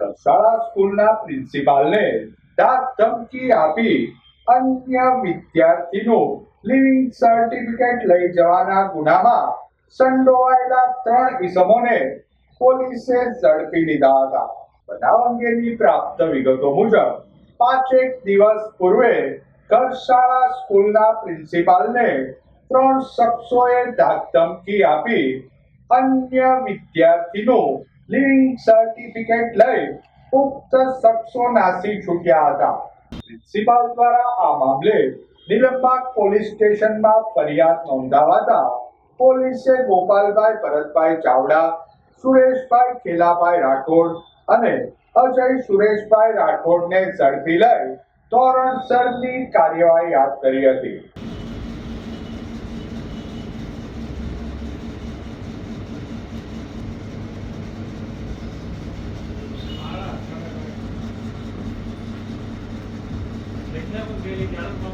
શાળા સ્કૂલના પ્રિન્સિપાલને દાંત ધમકી આપી અન્ય વિદ્યાર્થીનું લિવિંગ સર્ટિફિકેટ લઈ જવાના ગુનામાં સંડોવાયેલા ત્રણ ઇસમોને પોલીસે ઝડપી લીધા હતા. બનાવ અંગેની પ્રાપ્ત વિગતો મુજબ, પાંચેક દિવસ પૂર્વે ઘરશાળા સ્કૂલના પ્રિન્સિપાલને ત્રણ શખ્સોએ ધાક ધમકી આપી અન્ય વિદ્યાર્થીનું લિવિંગ સર્ટિફિકેટ લઈ ઉક્ત શખ્સો નાસી છૂટ્યા હતા. પ્રિન્સિપાલ દ્વારા આ મામલે નિલંબાગ પોલીસ સ્ટેશનમાં ફરિયાદ નોંધાવાતા પોલીસે ગોપાલભાઈ ભરતભાઈ ચાવડા, સુરેશભાઈ ખેલાભાઈ રાઠોડ અને અજય સુરેશભાઈ રાઠોડને ઝડપી લઈ ધોરણસરની કાર્યવાહી હાથ ધરી હતી. estamos bien, claro.